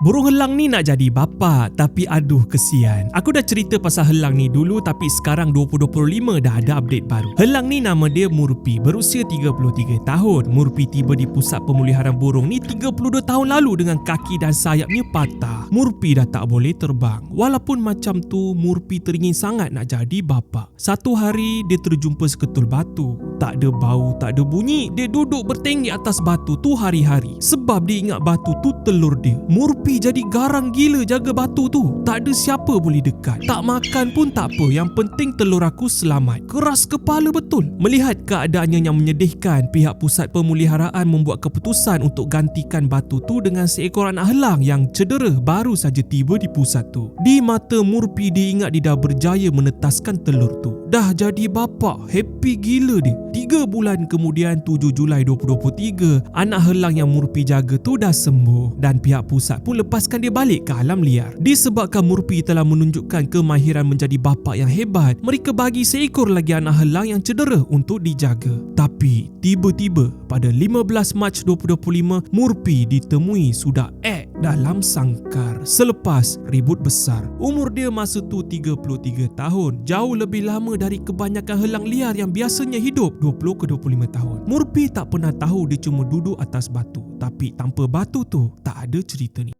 Burung helang ni nak jadi bapa tapi aduh kesian. Aku dah cerita pasal helang ni dulu tapi sekarang 2025 dah ada update baru. Helang ni nama dia Murpi, berusia 33 tahun. Murpi tiba di pusat pemuliharaan burung ni 32 tahun lalu dengan kaki dan sayapnya patah. Murpi dah tak boleh terbang. Walaupun macam tu, Murpi teringin sangat nak jadi bapa. Satu hari dia terjumpa seketul batu. Tak ada bau, tak ada bunyi. Dia duduk bertengik atas batu tu hari-hari. Sebab dia ingat batu tu telur dia. Murpi jadi garang gila jaga batu tu. Tak ada siapa boleh dekat. Tak makan pun tak apa. Yang penting telur aku selamat. Keras kepala betul. Melihat keadaannya yang menyedihkan, pihak pusat pemuliharaan membuat keputusan untuk gantikan batu tu dengan seekor anak helang yang cedera baru saja tiba di pusat tu. Di mata Murpi dia ingat dia dah berjaya menetaskan telur tu. Dah jadi bapa. Happy gila dia. Tiga bulan kemudian 7 Julai 2023, anak helang yang Murpi jaga tu dah sembuh dan pihak pusat pun lepaskan dia balik ke alam liar. Disebabkan Murpi telah menunjukkan kemahiran menjadi bapa yang hebat, mereka bagi seekor lagi anak helang yang cedera untuk dijaga. Tapi tiba-tiba pada 15 Mac 2025, Murpi ditemui sudah ek dalam sangkar selepas ribut besar. Umur dia masa tu 33 tahun, jauh lebih lama dari kebanyakan helang liar yang biasanya hidup 20 ke 25 tahun. Murpi tak pernah tahu dia cuma duduk atas batu, tapi tanpa batu tu tak ada cerita ni.